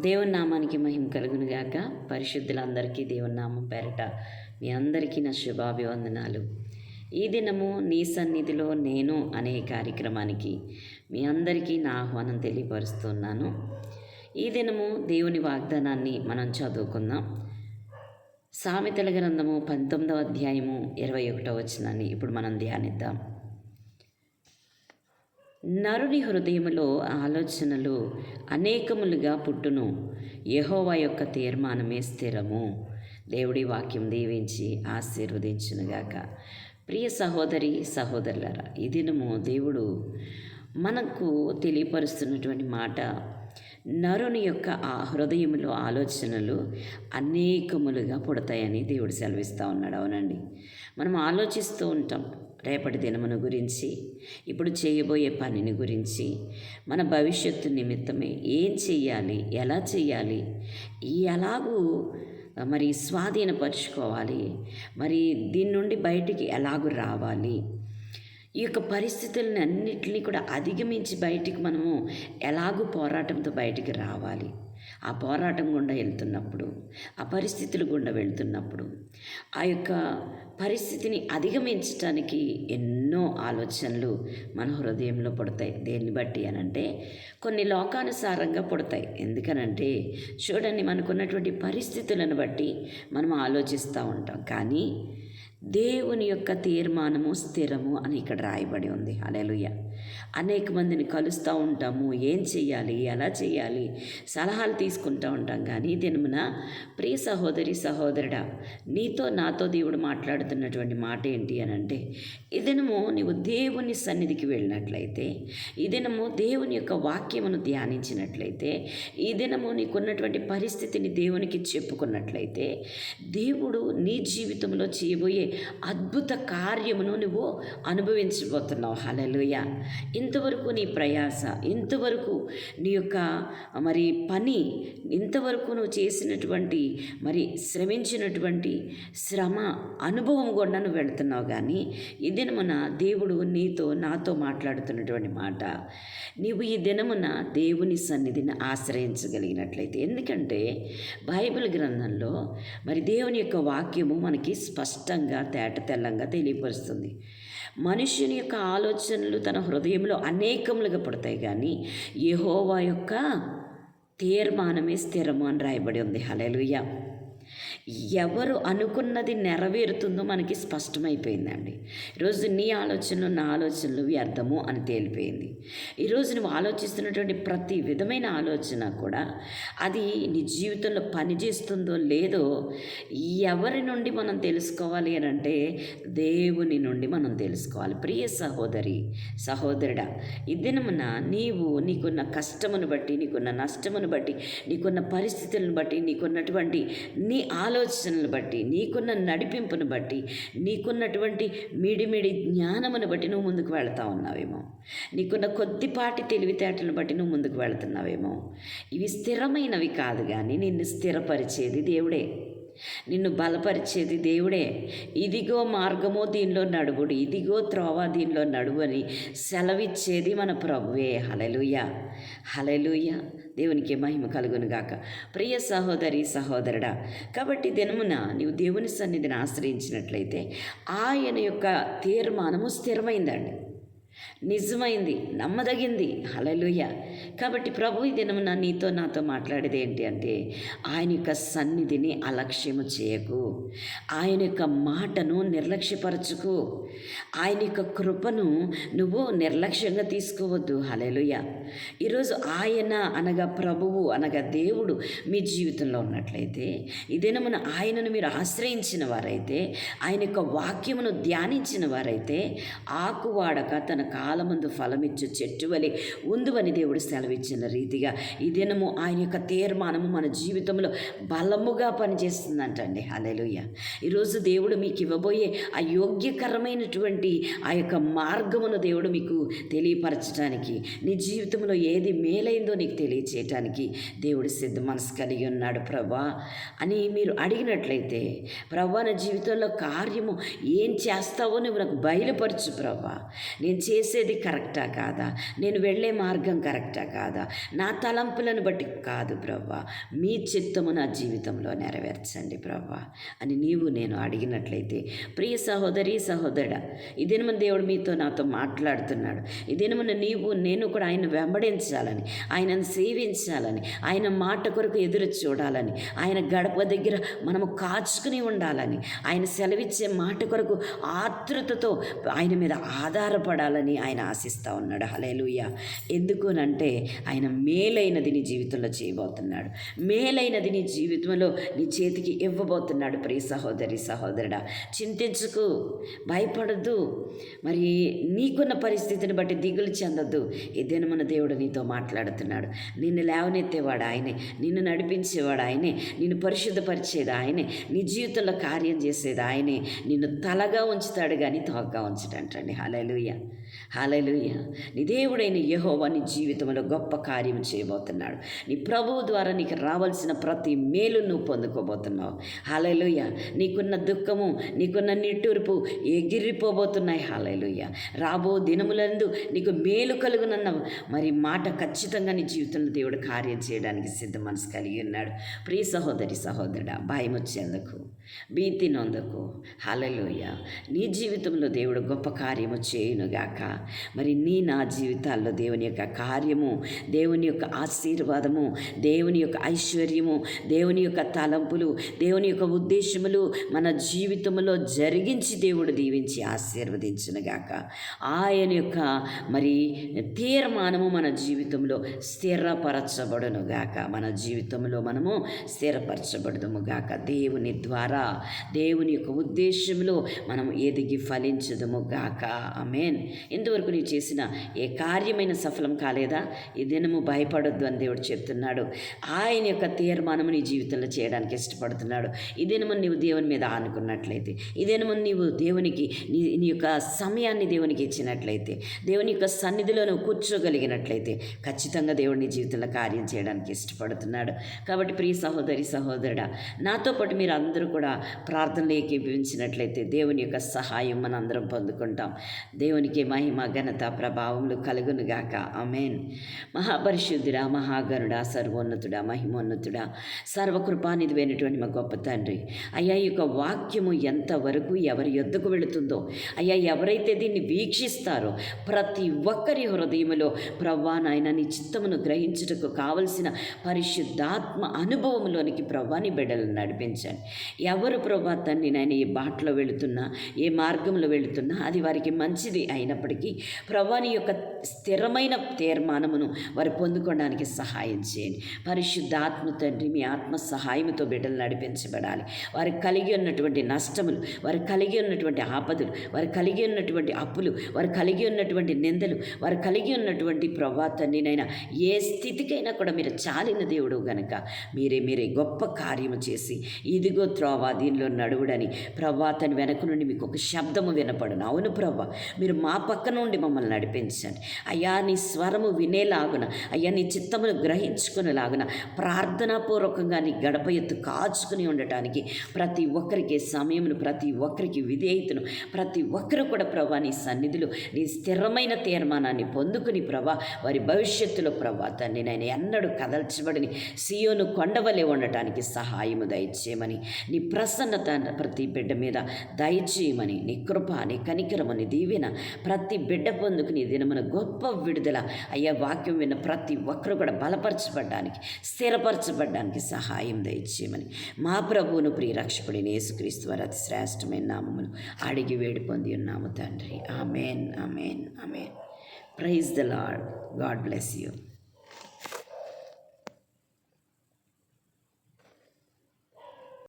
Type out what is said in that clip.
దేవుని నామానికి మహిమ కలుగును గాక. పరిశుద్ధులందరికీ దేవుని నామం పేరట. మీ అందరికీ నా శుభాభివందనాలు. ఈ దినము నీ సన్నిధిలో నేను అనే కార్యక్రమానికి మీ అందరికీ నా ఆహ్వానం తెలియపరుస్తున్నాను. ఈ దినము దేవుని వాగ్దానాన్ని మనం చదువుకుందాం. సామెతల గ్రంథము పంతొమ్మిదవ అధ్యాయము ఇరవై ఒకటో వచనాన్ని ఇప్పుడు మనం ధ్యానిద్దాం. నరుని హృదయములో ఆలోచనలు అనేకములుగా పుట్టును. యహోవా యొక్క తీర్మానమే స్థిరము. దేవుడి వాక్యం దీవించి ఆశీర్వదించునుగాక. ప్రియ సహోదరి సహోదరులరా ఈ దినము దేవుడు మనకు తెలియపరుస్తున్నటువంటి మాట నరుని యొక్క ఆ హృదయంలో ఆలోచనలు అనేకములుగా పుడతాయని దేవుడు సెలవిస్తూ ఉన్నాడు. అవునండి. మనం ఆలోచిస్తూ ఉంటాం రేపటి దినమును గురించి ఇప్పుడు చేయబోయే పనిని గురించి మన భవిష్యత్తు నిమిత్తమే ఏం చెయ్యాలి ఎలా చెయ్యాలి ఎలాగూ మరి స్వాధీనపరుచుకోవాలి మరి దీని నుండి బయటికి ఎలాగూ రావాలి ఈ యొక్క పరిస్థితులను అన్నిటినీ కూడా అధిగమించి బయటికి మనము ఎలాగూ పోరాటంతో బయటికి రావాలి. ఆ పోరాటం గుండా వెళ్తున్నప్పుడు ఆ పరిస్థితులు గుండా వెళ్తున్నప్పుడు ఆ యొక్క పరిస్థితిని అధిగమించటానికి ఎన్నో ఆలోచనలు మన హృదయంలో పుడతాయి. దేన్ని బట్టి అనంటే కొన్ని లోకానుసారంగా పుడతాయి. ఎందుకనంటే చూడండి మనకున్నటువంటి పరిస్థితులను బట్టి మనం ఆలోచిస్తూ ఉంటాం. కానీ దేవుని యొక్క తీర్మానము స్థిరము అని ఇక్కడ రాయబడి ఉంది. అలెలుయ్య అనేక మందిని కలుస్తూ ఉంటాము ఏం చెయ్యాలి ఎలా చేయాలి సలహాలు తీసుకుంటూ ఉంటాం. కానీ దినమున ప్రియ సహోదరి సహోదరుడా నీతో నాతో దేవుడు మాట్లాడుతున్నటువంటి మాట ఏంటి అని అంటే ఈ దినము నీవు దేవుని సన్నిధికి వెళ్ళినట్లయితే ఈ దినము దేవుని యొక్క వాక్యమును ధ్యానించినట్లయితే ఈ దినము నీకున్నటువంటి పరిస్థితిని దేవునికి చెప్పుకున్నట్లయితే దేవుడు నీ జీవితంలో చేయబోయే అద్భుత కార్యమును నువ్వు అనుభవించబోతున్నావు. హలలుయ ఇంతవరకు నీ ప్రయాస ఇంతవరకు నీ యొక్క మరి పని ఇంతవరకు నువ్వు చేసినటువంటి మరి శ్రమించినటువంటి శ్రమ అనుభవం కూడా నువ్వు వెళుతున్నావు కానీ ఈ దినమున దేవుడు నీతో నాతో మాట్లాడుతున్నటువంటి మాట నీవు ఈ దినమున దేవుని సన్నిధిని ఆశ్రయించగలిగినట్లయితే. ఎందుకంటే బైబిల్ గ్రంథంలో మరి దేవుని యొక్క వాక్యము మనకి స్పష్టంగా తేట తెల్లంగా తెలియపరుస్తుంది. మనుషుని యొక్క ఆలోచనలు తన హృదయంలో అనేకములుగా పుడతాయి కానీ యహోవా యొక్క తీర్మానమే స్థిరము అని రాయబడి ఉంది. హలెలుయ్య ఎవరు అనుకున్నది నెరవేరుతుందో మనకి స్పష్టమైపోయిందండి. ఈరోజు నీ ఆలోచనలు నా ఆలోచనలు వ్యర్థము అని తేలిపోయింది. ఈరోజు నువ్వు ఆలోచిస్తున్నటువంటి ప్రతి విధమైన ఆలోచన కూడా అది నీ జీవితంలో పనిచేస్తుందో లేదో ఎవరి నుండి మనం తెలుసుకోవాలి అని అంటే దేవుని నుండి మనం తెలుసుకోవాలి. ప్రియ సహోదరి సహోదరుడా ఈ దినమున నీవు నీకున్న కష్టమును బట్టి నీకున్న నష్టమును బట్టి నీకున్న పరిస్థితులను బట్టి నీకున్నటువంటి నీ ఆలోచనలు బట్టి నీకున్న నడిపింపును బట్టి నీకున్నటువంటి మిడిమిడి జ్ఞానమును బట్టి నువ్వు ముందుకు వెళ్తా ఉన్నావేమో. నీకున్న కొద్దిపాటి తెలివితేటలను బట్టి నువ్వు ముందుకు వెళ్తున్నావేమో. ఇవి స్థిరమైనవి కాదు కానీ నిన్ను స్థిరపరిచేది దేవుడే. నిన్ను బలపరిచేది దేవుడే. ఇదిగో మార్గమో దీనిలో నడువుడు ఇదిగో త్రోవ దీనిలో నడువు అని సెలవిచ్చేది మన ప్రభువే. హలలుయ హలలుయ దేవునికి మహిమ కలుగునుగాక. ప్రియ సహోదరి సహోదరుడా కాబట్టి దినమున నీవు దేవుని సన్నిధిని ఆశ్రయించినట్లయితే ఆయన యొక్క తీర్మానము స్థిరమైందండి. నిజమైంది నమ్మదగింది. హలలుయ కాబట్టి ప్రభు ఈ దినమున నీతో నాతో మాట్లాడేది ఏంటి అంటే ఆయన యొక్క సన్నిధిని అలక్ష్యము చేయకు. ఆయన యొక్క మాటను నిర్లక్ష్యపరచుకు. ఆయన యొక్క కృపను నువ్వు నిర్లక్ష్యంగా తీసుకోవద్దు. హలలుయ ఈరోజు ఆయన అనగా ప్రభువు అనగా దేవుడు మీ జీవితంలో ఉన్నట్లయితే ఈ దినమున ఆయనను మీరు ఆశ్రయించిన వారైతే ఆయన యొక్క వాక్యమును ధ్యానించిన వారైతే ఆకు వాడక తన కాలమందు ఫలమిచ్చు చెట్టు వలె ఉందువని దేవుడు సెలవిచ్చిన రీతిగా ఈ దినము ఆయన యొక్క తీర్మానము మన జీవితంలో బలముగా పనిచేస్తుందంటండి. అలెలుయ్య ఈరోజు దేవుడు మీకు ఇవ్వబోయే ఆ యోగ్యకరమైనటువంటి ఆ యొక్క మార్గమును దేవుడు మీకు తెలియపరచడానికి నీ జీవితంలో ఏది మేలైందో నీకు తెలియచేయటానికి దేవుడు సిద్ధ మనసు కలిగి ఉన్నాడు ప్రభా అని మీరు అడిగినట్లయితే ప్రభా నా జీవితంలో కార్యము ఏం చేస్తావో నువ్వు నాకు బయలుపరచు ప్రభా. నేను చే చేసేది కరెక్టా కాదా? నేను వెళ్ళే మార్గం కరెక్టా కాదా? నా తలంపులను బట్టి కాదు ప్రవ్వా. మీ చిత్తము నా జీవితంలో నెరవేర్చండి ప్రవ్వా అని నీవు నేను అడిగినట్లయితే ప్రియ సహోదరి సహోదరుడ ఈ దేవుడు మీతో నాతో మాట్లాడుతున్నాడు. ఈ నీవు నేను కూడా ఆయన వెంబడించాలని ఆయనను సేవించాలని ఆయన మాట కొరకు ఎదురు చూడాలని ఆయన గడప దగ్గర మనము కాచుకుని ఉండాలని ఆయన సెలవిచ్చే మాట కొరకు ఆతృతతో ఆయన మీద ఆధారపడాలని ఆయన ఆశిస్తూ ఉన్నాడు. హలేలుయ్య ఎందుకునంటే ఆయన మేలైనది నీ జీవితంలో చేయబోతున్నాడు. మేలైనది నీ జీవితంలో నీ చేతికి ఇవ్వబోతున్నాడు. ప్రియ సహోదరి సహోదరుడా చింతించుకు భయపడద్దు. మరి నీకున్న పరిస్థితిని బట్టి దిగులు చెందద్దు. ఈ దినమున దేవుడు నీతో మాట్లాడుతున్నాడు. నిన్ను లేవనెత్తేవాడు ఆయనే. నిన్ను నడిపించేవాడు ఆయనే. నిన్ను పరిశుద్ధపరిచేది ఆయనే. నీ జీవితంలో కార్యం చేసేది ఆయనే. నిన్ను తలగా ఉంచుతాడు కానీ తోగ్గా ఉంచడంటండి హాలూయ హాలలుయ నీ దేవుడైన యహోవా నీ జీవితంలో గొప్ప కార్యం చేయబోతున్నాడు. నీ ప్రభువు ద్వారా నీకు రావాల్సిన ప్రతి మేలు నువ్వు పొందుకోబోతున్నావు. హాలలుయ నీకున్న దుఃఖము నీకున్న నిట్టూర్పు ఎగిరిపోబోతున్నాయి. హాలలుయ రాబో దినములందు నీకు మేలు కలుగునన్న మరి మాట ఖచ్చితంగా నీ జీవితంలో దేవుడు కార్యం చేయడానికి సిద్ధ మనసు కలిగి ఉన్నాడు. ప్రియ సహోదరి సహోదరుడా భయం వచ్చేందుకు భీతి నొందకు. హలలోయ నీ జీవితంలో దేవుడు గొప్ప కార్యము చేయునుగాక. మరి నీ నా జీవితాల్లో దేవుని యొక్క కార్యము దేవుని యొక్క ఆశీర్వాదము దేవుని యొక్క ఐశ్వర్యము దేవుని యొక్క తలంపులు దేవుని యొక్క ఉద్దేశములు మన జీవితంలో జరిగించి దేవుడు దీవించి ఆశీర్వదించునుగాక. ఆయన యొక్క మరి తీర్మానము మన జీవితంలో స్థిరపరచబడునుగాక. మన జీవితంలో మనము స్థిరపరచబడదుముగాక. దేవుని ద్వారా దేవుని యొక్క ఉద్దేశంలో మనం ఎదిగి ఫలించదుముగాక. అమేన్ ఇంతవరకు నీవు చేసిన ఏ కార్యమైన సఫలం కాలేదా? ఈ దినము భయపడొద్దు అని దేవుడు చెప్తున్నాడు. ఆయన యొక్క తీర్మానము నీ జీవితంలో చేయడానికి ఇష్టపడుతున్నాడు. ఈ దినము నీవు దేవుని మీద ఆనుకున్నట్లయితే ఈ దినము నీవు దేవునికి నీ నీ యొక్క సమయాన్ని దేవునికి ఇచ్చినట్లయితే దేవుని యొక్క సన్నిధిలో నువ్వు కూర్చోగలిగినట్లయితే ఖచ్చితంగా దేవుడిని జీవితంలో కార్యం చేయడానికి ఇష్టపడుతున్నాడు. కాబట్టి ప్రియ సహోదరి సహోదరుడా నాతో పాటు మీరు అందరూ కూడా ప్రార్థనలు ఏకీభవించినట్లయితే దేవుని యొక్క సహాయం మనందరం అందరం పొందుకుంటాం. దేవునికి మహిమ ఘనత ప్రభావములు కలుగునుగాక. అమేన్ మహాపరిశుద్ధుడా మహాగణుడా సర్వోన్నతుడా మహిమోన్నతుడా సర్వకృపానిధివైనటువంటి మా గొప్ప తండ్రి. అయ్యా ఈ యొక్క వాక్యము ఎంతవరకు ఎవరి యొద్దకు వెళుతుందో అయ్యా ఎవరైతే దీన్ని వీక్షిస్తారో ప్రతి ఒక్కరి హృదయములో ప్రవ్వా నాయన నీ చిత్తమును గ్రహించుటకు కావలసిన పరిశుద్ధాత్మ అనుభవంలోనికి ప్రవ్వాని బిడ్డలను నడిపించండి. ఎవరు ప్రభా తండ్రి నాయన ఏ బాటలో వెళుతున్నా ఏ మార్గంలో వెళుతున్నా అది వారికి మంచిది అయినప్పుడు అయినప్పటికీ ప్రభాని యొక్క స్థిరమైన తీర్మానమును వారు పొందుకోవడానికి సహాయం చేయండి. పరిశుద్ధాత్మ తండ్రి మీ ఆత్మ సహాయంతో బిడ్డలు నడిపించబడాలి. వారికి కలిగి ఉన్నటువంటి నష్టములు వారు కలిగి ఉన్నటువంటి ఆపదలు వారు కలిగి ఉన్నటువంటి అప్పులు వారు కలిగి ఉన్నటువంటి నిందలు వారు కలిగి ఉన్నటువంటి ప్రభా తండ్రినైనా ఏ స్థితికైనా కూడా మీరు చాలిన దేవుడు గనక మీరే మీరే గొప్ప కార్యము చేసి ఇదిగో త్రోవా దీనిలో నడువుడని ప్రభా తన వెనక నుండి మీకు ఒక శబ్దము వినపడును. అవును ప్రభా మీరు మా పక్క నుండి మమ్మల్ని నడిపించండి. అయ్యా నీ స్వరము వినేలాగున అయ్యా నీ చిత్తమును గ్రహించుకునేలాగున ప్రార్థనాపూర్వకంగా నీ గడప ఎత్తు కాచుకుని ఉండటానికి ప్రతి ఒక్కరికి సమయమును ప్రతి ఒక్కరికి విధేయతను ప్రతి ఒక్కరు కూడా ప్రభా నీ సన్నిధిలో నీ స్థిరమైన తీర్మానాన్ని పొందుకుని ప్రభా వారి భవిష్యత్తులో ప్రభా తండ్రి నేను ఎన్నడూ కదల్చబడిని సియోను కొండవలే ఉండటానికి సహాయము దయచేయమని నీ ప్రసన్నత ప్రతి బిడ్డ మీద దయచేయమని నీ కృప నీ కనికరమని దీవెన ప్రతి ప్రతి బిడ్డ పొందుకుని దినమున గొప్ప విడుదల. అయ్యా వాక్యం విన్న ప్రతి ఒక్కరు కూడా బలపరచబడ్డానికి స్థిరపరచబడ్డానికి సహాయం దయచేయమని మా ప్రభువును ప్రియరక్షకుడి యేసుక్రీస్తు వారి అతి శ్రేష్టమైన నామమును అడిగి వేడి పొంది ఉన్నాము తండ్రి. Amen amen amen. Praise the lord God bless you.